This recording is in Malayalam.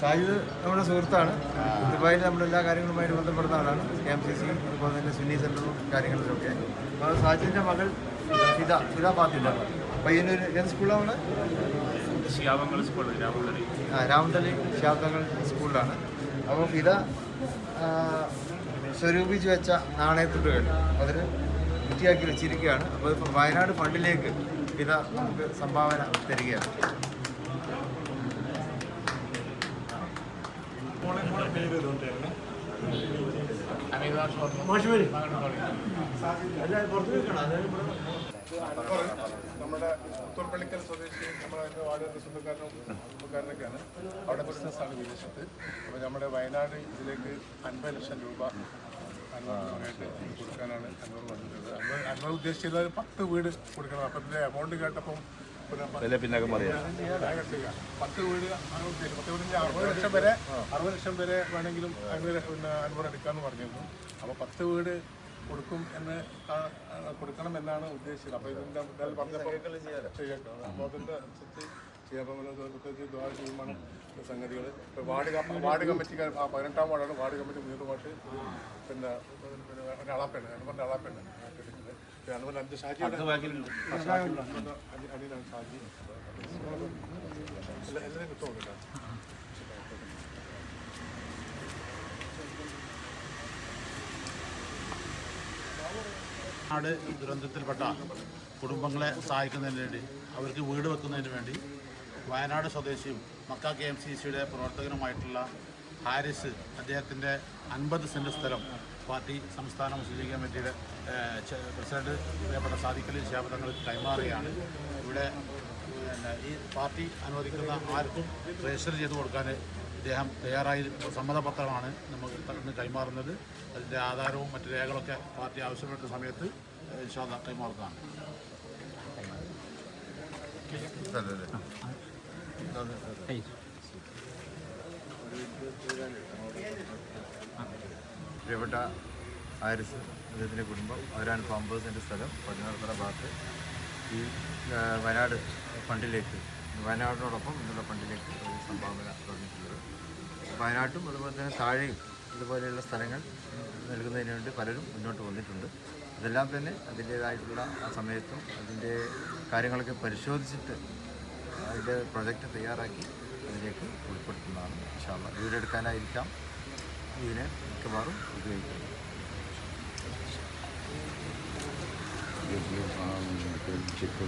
സാജിദ് നമ്മുടെ സുഹൃത്താണ്. ദുബായിൽ നമ്മൾ എല്ലാ കാര്യങ്ങളുമായിട്ട് ബന്ധപ്പെടുന്ന ആളാണ്. കെ എം സി സി അതുപോലെ തന്നെ സുന്നി സെന്ററും കാര്യങ്ങളിലൊക്കെ അപ്പോൾ സാജിദിന്റെ മകൾ ഫിദ ഫിദ പാത്തില്ല പയ്യന്നൂർ ഏത് സ്കൂളാണ് സ്കൂൾ ആ രാമതളി ശ്യാവങ്ങൾ സ്കൂളിലാണ്. അപ്പോൾ ഫിദ സ്വരൂപിച്ച് വെച്ച നാണയത്തുട്ടുകൾ അതിന് വൃത്തിയാക്കി വെച്ചിരിക്കുകയാണ്. അപ്പോൾ വയനാട് ഫണ്ടിലേക്ക് ഫിദ നമുക്ക് സംഭാവന തരികയാണ്. നമ്മുടെ പുത്തൂർപ്പള്ളിക്കൽ സ്വദേശി നമ്മുടെ എന്റെ വാർഡിന്റെ സ്വന്തക്കാരനും കുടുംബക്കാരനൊക്കെയാണ്. അവിടെ ബിസിനസ്സാണ് വിദേശത്ത് അപ്പോൾ നമ്മുടെ വയനാട് ഇതിലേക്ക് അൻപത് ലക്ഷം രൂപ കൊടുക്കാനാണ് അൻവർ വന്നിട്ടുള്ളത്. അൻവർ ഉദ്ദേശിച്ചത് പത്ത് വീട് കൊടുക്കണം. അപ്പം ഇതിന്റെ എമൗണ്ട് കേട്ടപ്പം പിന്നെ പിന്നൊക്കെ പറയാം. പത്ത് വീട് ആണ് ഉദ്ദേശിച്ചത് പത്ത് വീടിന്റെ അറുപത് ലക്ഷം വരെ അറുപത് ലക്ഷം വരെ വേണമെങ്കിലും അങ്ങനെ പിന്നെ അനുഭവം എടുക്കാമെന്ന് പറഞ്ഞിരുന്നു. അപ്പോൾ പത്ത് വീട് കൊടുക്കും എന്ന് കൊടുക്കണം എന്നാണ് ഉദ്ദേശിച്ചത്. അപ്പോൾ ഇതിന്റെ പറഞ്ഞപ്പോൾ അപ്പോൾ അതിന്റെ അനുസരിച്ച് സംഗതികൾ. ഇപ്പോൾ വാർഡ് വാർഡ് കമ്മിറ്റിക്കാർ പതിനെട്ടാം വാർഡാണ് വാർഡ് കമ്മിറ്റി മൂന്ന് പിന്നെ പിന്നെ ഒരു അളാപ്പേണ് അനുപറിന്റെ അളാപ്പേണ് അഞ്ച് ഷാജി അനിയനാണ് ഷാജി. എല്ലാവരും കിട്ടുമോ നാട് ദുരന്തത്തിൽപ്പെട്ട കുടുംബങ്ങളെ സഹായിക്കുന്നതിന് വേണ്ടി അവർക്ക് വീട് വെക്കുന്നതിന് വേണ്ടി വയനാട് സ്വദേശിയും മക്ക കെ എം സി സിയുടെ പ്രവർത്തകനുമായിട്ടുള്ള ഹാരിസ് അദ്ദേഹത്തിന്റെ അൻപത് സെന്റ് സ്ഥലം പാർട്ടി സംസ്ഥാന മുസ്ലിം ലീഗ് കമ്മിറ്റിയുടെ പ്രസിഡന്റ് പ്രിയപ്പെട്ട സാദിഖലി ശാപതങ്ങൾ കൈമാറുകയാണ്. ഇവിടെ ഈ പാർട്ടി അനുവദിക്കുന്ന ആർക്കും രജിസ്റ്റർ ചെയ്ത് കൊടുക്കാൻ ഇദ്ദേഹം തയ്യാറായി സമ്മതപത്രമാണ് നമുക്ക് ഇന്ന് കൈമാറുന്നത്. അതിന്റെ ആധാരവും മറ്റു രേഖകളൊക്കെ പാർട്ടി ആവശ്യപ്പെട്ട സമയത്ത് ഇൻഷാല്ല കൈമാറുന്നതാണ്. പ്രിയപ്പെട്ട ആരിസ് അദ്ദേഹത്തിന്റെ കുടുംബം. അവരാണ് സെന്റ് സ്ഥലം പടിഞ്ഞാറത്തറ ഭാഗത്ത്. ഈ വയനാട് ഫണ്ടിലേക്ക് വയനാടിനോടൊപ്പം ഇന്നുള്ള ഫണ്ടിലേക്ക് ഒരു സംഭാവന തുടങ്ങിയിട്ടുള്ളത്. വയനാട്ടും അതുപോലെ തന്നെ താഴെയും ഇതുപോലെയുള്ള സ്ഥലങ്ങൾ നൽകുന്നതിന് വേണ്ടി പലരും മുന്നോട്ട് വന്നിട്ടുണ്ട്. ഇതെല്ലാം തന്നെ അതിന്റേതായിട്ടുള്ള ആ സമയത്തും അതിന്റെ കാര്യങ്ങളൊക്കെ പരിശോധിച്ചിട്ട് അതിന്റെ പ്രൊജക്റ്റ് തയ്യാറാക്കി അതിലേക്ക് ഉൾപ്പെടുത്തുന്നതാണ്. ഇൻഷാല്ല വീടെടുക്കാനായിരിക്കാം ഇതിനെ മിക്കവാറും ഉപയോഗിക്കുന്നത് ചെക്ക്